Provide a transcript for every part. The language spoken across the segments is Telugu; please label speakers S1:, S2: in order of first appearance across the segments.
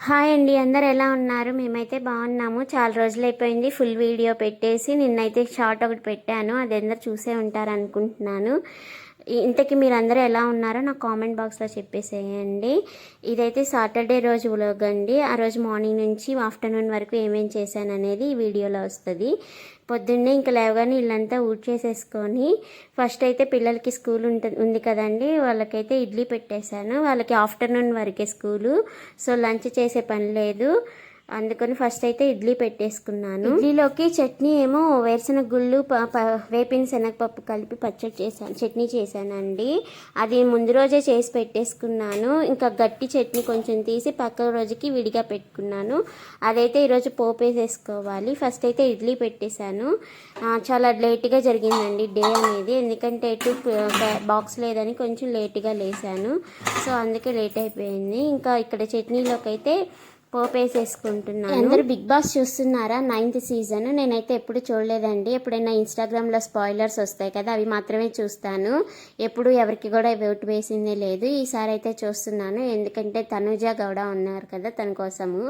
S1: హాయ్ అండి అందరు ఎలా ఉన్నారు? మేమైతే బాగున్నాము. చాలా రోజులు అయిపోయింది ఫుల్ వీడియో పెట్టేసి నిన్నైతే షార్ట్ ఒకటి పెట్టాను. అది అందరు చూసే ఉంటారు అనుకుంటున్నాను ఇంతకీ మీరు అందరూ ఎలా ఉన్నారో నాకు కామెంట్ బాక్స్లో చెప్పేసేయండి. ఇదైతే సాటర్డే రోజు వ్లాగ్ అండి. ఆ రోజు మార్నింగ్ నుంచి ఆఫ్టర్నూన్ వరకు ఏమేం చేశాను అనేది ఈ వీడియోలో వస్తుంది. పొద్దున్నే ఇంకా లేవగానే ఇల్లంతా ఊడ్చేసేసుకొని ఫస్ట్ అయితే పిల్లలకి స్కూల్ ఉంటుంది ఉంది కదండి వాళ్ళకైతే ఇడ్లీ పెట్టేశాను. వాళ్ళకి ఆఫ్టర్నూన్ వరకే స్కూలు. సో లంచ్ చేసే పని లేదు. అందుకని ఫస్ట్ అయితే ఇడ్లీ పెట్టేసుకున్నాను. ఇడ్లీలోకి చట్నీ ఏమో వేరుశనగ గుళ్ళు ప- ప- వేపిన శనగపప్పు కలిపి పచ్చడి చేశాను చట్నీ చేశానండి. అది ముందు రోజే చేసి పెట్టేసుకున్నాను. ఇంకా గట్టి చట్నీ కొంచెం తీసి పక్క రోజుకి విడిగా పెట్టుకున్నాను. అదైతే ఈరోజు పోపు వేసేసుకోవాలి. ఫస్ట్ అయితే ఇడ్లీ పెట్టేశాను. చాలా లేట్గా జరిగిందండి డే అనేది. ఎందుకంటే ఎటు బాక్స్ లేదని కొంచెం లేట్గా లేసాను సో అందుకే లేట్ అయిపోయింది. ఇంకా ఇక్కడ చట్నీలోకి అయితే పోపేసేసుకుంటున్నాను అందరూ బిగ్ బాస్ చూస్తున్నారా? Ninth season. నేనైతే ఎప్పుడు చూడలేదండి. ఎప్పుడైనా ఇన్స్టాగ్రామ్లో స్పాయిలర్స్ వస్తాయి కదా అవి మాత్రమే చూస్తాను. ఎప్పుడు ఎవరికి కూడా ఓటు వేసిందే లేదు. ఈసారి అయితే చూస్తున్నాను. ఎందుకంటే తనుజ గౌడ ఉన్నారు కదా తన కోసము.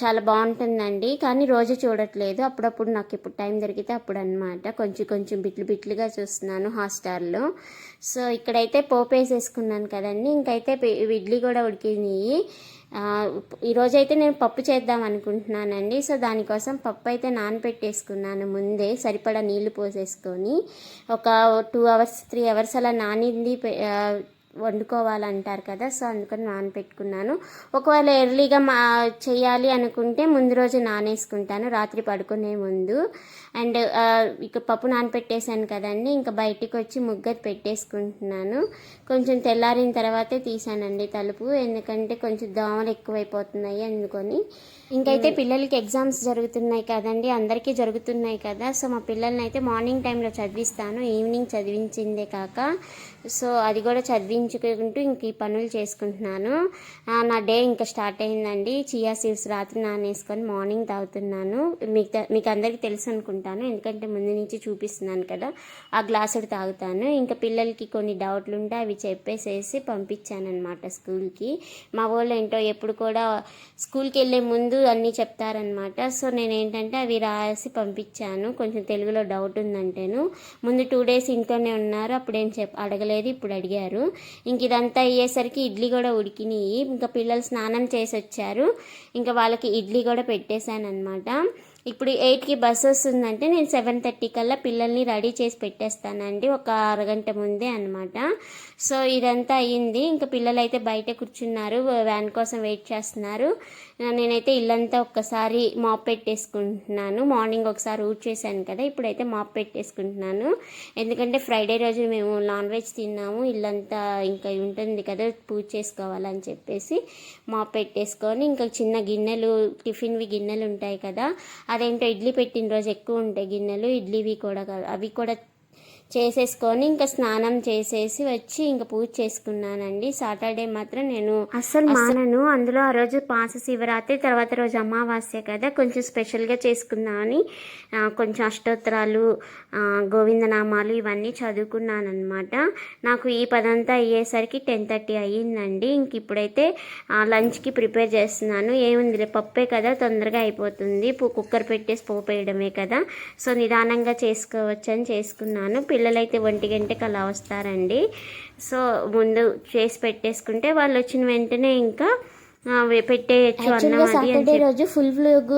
S1: చాలా బాగుంటుందండి. కానీ రోజు చూడట్లేదు. అప్పుడప్పుడు నాకు ఇప్పుడు టైం దొరికితే అప్పుడు అనమాట కొంచెం కొంచెం బిట్లు బిట్లుగా చూస్తున్నాను హాట్స్టార్లో. సో ఇక్కడైతే పోపు వేసేసుకున్నాను కదండి. ఇంకైతే ఇడ్లీ కూడా ఉడికినాయి. ఈరోజైతే నేను పప్పు చేద్దాం అనుకుంటున్నానండి. సో దానికోసం పప్పు అయితే నానబెట్టేసుకున్నాను ముందే. సరిపడా నీళ్ళు పోసేసుకొని. ఒక టూ అవర్స్ త్రీ అవర్స్ అలా నానింది. వండుకోవాలంటారు కదా సో అందుకని నానబెట్టుకున్నాను ఒకవేళ ఎర్లీగా మా చేయాలి అనుకుంటే ముందు రోజు నానేసుకుంటాను రాత్రి పడుకునే ముందు. అండ్ ఇక పప్పు నానపెట్టేశాను కదండి ఇంకా బయటికి వచ్చి ముగ్గది పెట్టేసుకుంటున్నాను. కొంచెం తెల్లారిన తర్వాతే తీసానండి తలుపు ఎందుకంటే కొంచెం దోమలు ఎక్కువైపోతున్నాయి అందుకొని. ఇంకైతే పిల్లలకి ఎగ్జామ్స్ జరుగుతున్నాయి కదండి అందరికీ జరుగుతున్నాయి కదా సో మా పిల్లల్ని అయితే మార్నింగ్ టైంలో చదివిస్తాను ఈవినింగ్ చదివించిందే కాక. సో అది కూడా చదివించుకుంటూ ఇంక ఈ పనులు చేసుకుంటున్నాను. నా డే ఇంకా స్టార్ట్ అయిందండి. చియా సీడ్స్ రాత్రి నానేసుకొని మార్నింగ్ తాగుతున్నాను. మీకు మీకు అందరికీ తెలుసు అనుకుంటాను. ఎందుకంటే ముందు నుంచి చూపిస్తున్నాను కదా ఆ గ్లాసుడు తాగుతాను. ఇంకా పిల్లలకి కొన్ని డౌట్లు ఉంటే అవి చెప్పేసేసి పంపించాను అనమాట స్కూల్కి. మా వాళ్ళు ఏంటో ఎప్పుడు కూడా స్కూల్కి వెళ్ళే ముందు అన్నీ చెప్తారనమాట సో నేను ఏంటంటే అవి రాసి పంపించాను. కొంచెం తెలుగులో డౌట్ ఉందంటేను. ముందు టూ డేస్ ఇంట్లోనే ఉన్నారు. అప్పుడేం చెప్ అడగలేదు. ఇప్పుడు అడిగారు. ఇంక ఇదంతా అయ్యేసరికి ఇడ్లీ కూడా ఉడికినాయి. ఇంకా పిల్లలు స్నానం చేసి వచ్చారు ఇంకా వాళ్ళకి ఇడ్లీ కూడా పెట్టేశాను అనమాట ఇప్పుడు ఎయిట్కి బస్ వస్తుందంటే నేను సెవెన్ థర్టీ కల్లా పిల్లల్ని రెడీ చేసి పెట్టేస్తానండి ఒక అరగంట ముందే అనమాట సో ఇదంతా అయ్యింది. ఇంకా పిల్లలు అయితే బయట కూర్చున్నారు వ్యాన్ కోసం వెయిట్ చేస్తున్నారు. నేనైతే ఇల్లంతా ఒక్కసారి మాప్ పెట్టేసుకుంటున్నాను. మార్నింగ్ ఒకసారి ఊడ్ చేశాను కదా ఇప్పుడైతే మాప్ పెట్టేసుకుంటున్నాను. ఎందుకంటే ఫ్రైడే రోజు మేము నాన్ వెజ్ తిన్నాము ఇల్లంతా ఇంకా ఉంటుంది కదా పూజ చేసుకోవాలని చెప్పేసి మాప్ పెట్టేసుకొని ఇంకా చిన్న గిన్నెలు టిఫిన్వి గిన్నెలు ఉంటాయి కదా అదేంటో ఇడ్లీ పెట్టిన రోజు ఎక్కువ ఉంటాయి గిన్నెలు. ఇడ్లీవి కూడా కాదు. అవి కూడా చేసేసుకొని ఇంకా స్నానం చేసేసి వచ్చి ఇంకా పూజ చేసుకున్నానండి. సాటర్డే మాత్రం నేను అస్సలు మానను. అందులో ఆ రోజు పాస శివరాత్రి తర్వాత రోజు అమావాస్య కదా కొంచెం స్పెషల్గా చేసుకుందామని ఆ, కొంచెం అష్టోత్తరాలు గోవిందనామాలు ఇవన్నీ చదువుకున్నాను అనమాట నాకు ఈ పదంతా అయ్యేసరికి టెన్ థర్టీ అయ్యిందండి. ఇంక ఇప్పుడైతే లంచ్కి ప్రిపేర్ చేస్తున్నాను. ఏముంది పప్పే కదా తొందరగా అయిపోతుంది. పు- కుక్కర్ పెట్టేసి పోపేయడమే కదా. సో నిదానంగా చేసుకోవచ్చు అని చేసుకున్నాను. పిల్లలైతే ఒంటి గంటకి అలా వస్తారండి. సో ముందు చేసి పెట్టేసుకుంటే వాళ్ళు వచ్చిన వెంటనే ఇంకా పెట్టేయచ్చు సాటర్డే రోజు full vlog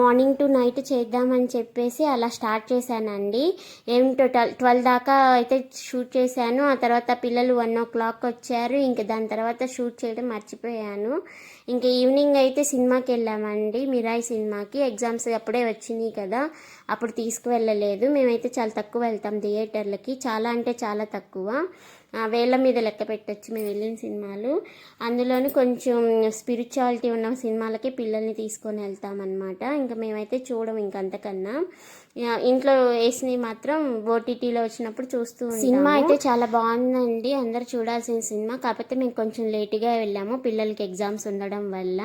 S1: morning to night చేద్దామని చెప్పేసి అలా స్టార్ట్ చేశానండి. ఏమిటో ట్వెల్వ్ దాకా అయితే షూట్ చేశాను. ఆ తర్వాత పిల్లలు వన్ ఓ క్లాక్ వచ్చారు. ఇంకా దాని తర్వాత షూట్ చేయడం మర్చిపోయాను. ఇంకా ఈవినింగ్ అయితే సినిమాకి వెళ్ళామండి. మిరాయి సినిమాకి ఎగ్జామ్స్ అప్పుడే వచ్చినాయి కదా. అప్పుడు తీసుకువెళ్ళలేదు. మేమైతే చాలా తక్కువ వెళ్తాం థియేటర్లకి. చాలా అంటే చాలా తక్కువ. వేళ్ళ మీద లెక్క పెట్టచ్చు మేము వెళ్ళిన సినిమాలు. అందులోనూ కొంచెం స్పిరిచువాలిటీ ఉన్న సినిమాలకి పిల్లల్ని తీసుకొని వెళ్తామన్నమాట. ఇంకా మేమైతే చూడం ఇంకంతకన్నా. ఇంట్లో వేసినవి మాత్రం ఓటీటీలో వచ్చినప్పుడు చూస్తూ సినిమా అయితే చాలా బాగుందండి. అందరు చూడాల్సిన సినిమా. కాకపోతే మేము కొంచెం లేటుగా వెళ్ళాము. పిల్లలకి ఎగ్జామ్స్ ఉండడం వల్ల.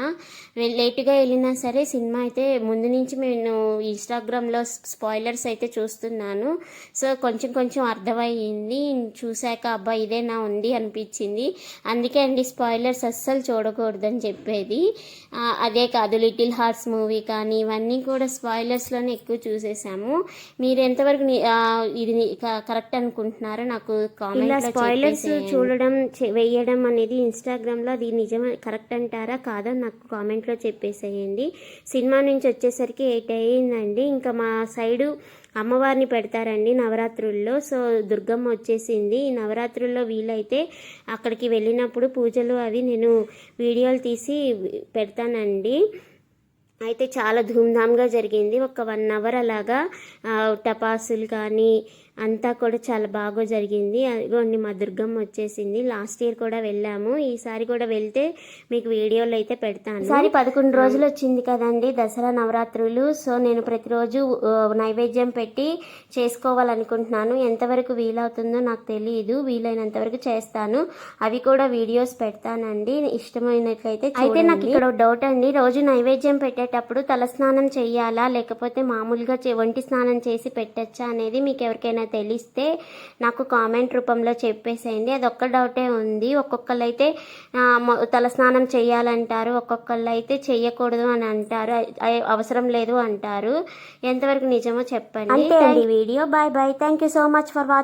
S1: లేటుగా వెళ్ళినా సరే సినిమా అయితే ముందు నుంచి నేను ఇన్స్టాగ్రామ్లో స్పాయిలర్స్ అయితే చూస్తున్నాను. సో కొంచెం కొంచెం అర్థమయ్యింది. చూశాక అబ్బా ఇదేనా ఉంది అనిపించింది. అందుకే అండి స్పాయిలర్స్ అస్సలు చూడకూడదని చెప్పేది. అదే కాదు లిటిల్ హార్ట్స్ మూవీ కానీ ఇవన్నీ కూడా స్పాయిలర్స్లోనే ఎక్కువ చూసేసాము. మీరు ఎంతవరకు ఇది కరెక్ట్ అనుకుంటున్నారో నాకు స్పాయిలర్స్ చూడడం వేయడం అనేది ఇన్స్టాగ్రామ్లో అది నిజం కరెక్ట్ అంటారా కాదో నాకు కామెంట్లో చెప్పేసేయండి. సినిమా నుంచి వచ్చేసరికి ఎయిట్ అయ్యిందండి. ఇంకా మా సైడు అమ్మవారిని పెడతారండి నవరాత్రుల్లో. సో దుర్గమ్మ వచ్చేసింది. ఈ నవరాత్రుల్లో వీలైతే అక్కడికి వెళ్ళినప్పుడు పూజలు అవి నేను వీడియోలు తీసి పెడతానండి. అయితే చాలా ధూమ్ధామ్గా జరిగింది. ఒక వన్ అవర్ అలాగా టపాసులు కానీ అంతా కూడా చాలా బాగా జరిగింది. అదిగోండి మా దుర్గమ్మ వచ్చేసింది. లాస్ట్ ఇయర్ కూడా వెళ్ళాము. ఈసారి కూడా వెళ్తే మీకు వీడియోలు అయితే పెడతాను. ఈసారి పదకొండు రోజులు వచ్చింది కదండి దసరా నవరాత్రులు. సో నేను ప్రతిరోజు నైవేద్యం పెట్టి చేసుకోవాలనుకుంటున్నాను. ఎంతవరకు వీలవుతుందో నాకు తెలియదు వీలైనంత వరకు చేస్తాను. అవి కూడా వీడియోస్ పెడతానండి. ఇష్టమైనట్లయితే అయితే నాకు ఇక్కడ డౌట్ అండి. రోజు నైవేద్యం పెట్టేటప్పుడు తలస్నానం చేయాలా? లేకపోతే మామూలుగా చే- ఒంటి స్నానం చేసి పెట్టచ్చా అనేది మీకు ఎవరికైనా తెలిస్తే నాకు కామెంట్ రూపంలో చెప్పేసేయండి. అది ఒక్క డౌటే ఉంది. ఒక్కొక్కళ్ళు అయితే తలస్నానం చేయాలంటారు. ఒక్కొక్కళ్ళు అయితే చెయ్యకూడదు అని అంటారు. అవసరం లేదు అంటారు. ఎంతవరకు నిజమో చెప్పండి. Video. Bye bye. Thank you so much for watching